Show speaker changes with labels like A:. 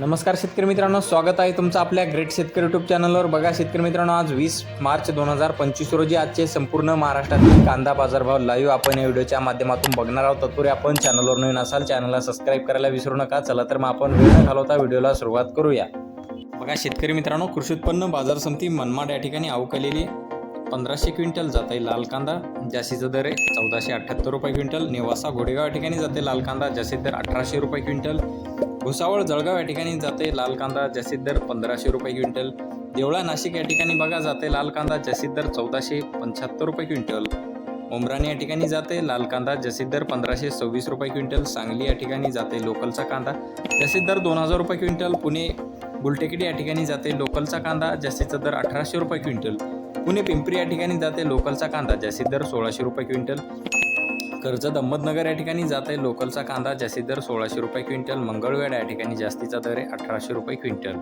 A: नमस्कार शेतकरी मित्रांनो स्वागत आहे तुमचं आपल्या ग्रेट शेतकरी युट्यूब चॅनलवर बघा शेतकरी मित्रांनो आज वीस मार्च दोन हजार पंचवीस रोजी आजचे संपूर्ण महाराष्ट्रातील कांदा बाजारभाव लाईव्ह आपण या व्हिडिओच्या माध्यमातून बघणार आहोत. तत्पूर्वी आपण चॅनलवर नवीन असाल चॅनलला सबस्क्राईब करायला विसरू नका. चला तर मग आपण वेळ न घालवता व्हिडिओला सुरुवात करूया. बघा शेतकरी मित्रांनो कृषी उत्पन्न बाजार समिती मनमाड या ठिकाणी अवकालेली पंधराशे क्विंटल जाते लाल कांदा जास्तीचा दर आहे चौदाशे अठ्ठ्याहत्तर रुपये क्विंटल. नेवासा घोडेगाव या ठिकाणी जाते लाल कांदा जास्तीत दर अठराशे रुपये क्विंटल. भुसावळ जळगाव या ठिकाणी जाते लाल कांदा जास्तीत दर पंधराशे रुपये क्विंटल. देवळा नाशिक या ठिकाणी बघा जाते लाल कांदा जास्तीत दर चौदाशे पंच्याहत्तर रुपये क्विंटल. उमराणी या ठिकाणी जाते लाल कांदा जास्तीत दर पंधराशे सव्वीस रुपये क्विंटल. सांगली या ठिकाणी जाते लोकलचा कांदा जास्तीत दर दोन हजार रुपये क्विंटल. पुणे गुलटेकडी या ठिकाणी जाते लोकलचा कांदा जास्तीचा दर अठराशे रुपये क्विंटल. पुणे पिंपरी या ठिकाणी जाते लोकलचा कांदा जास्तीत दर सोळाशे रुपये क्विंटल. कर्जत अहमदनगर या ठिकाणी जात आहे. लोकलचा कांदा जास्तीत दर सोळाशे रुपये क्विंटल मंगळवेढा या ठिकाणी जास्तीचा दर आहे अठराशे रुपये क्विंटल.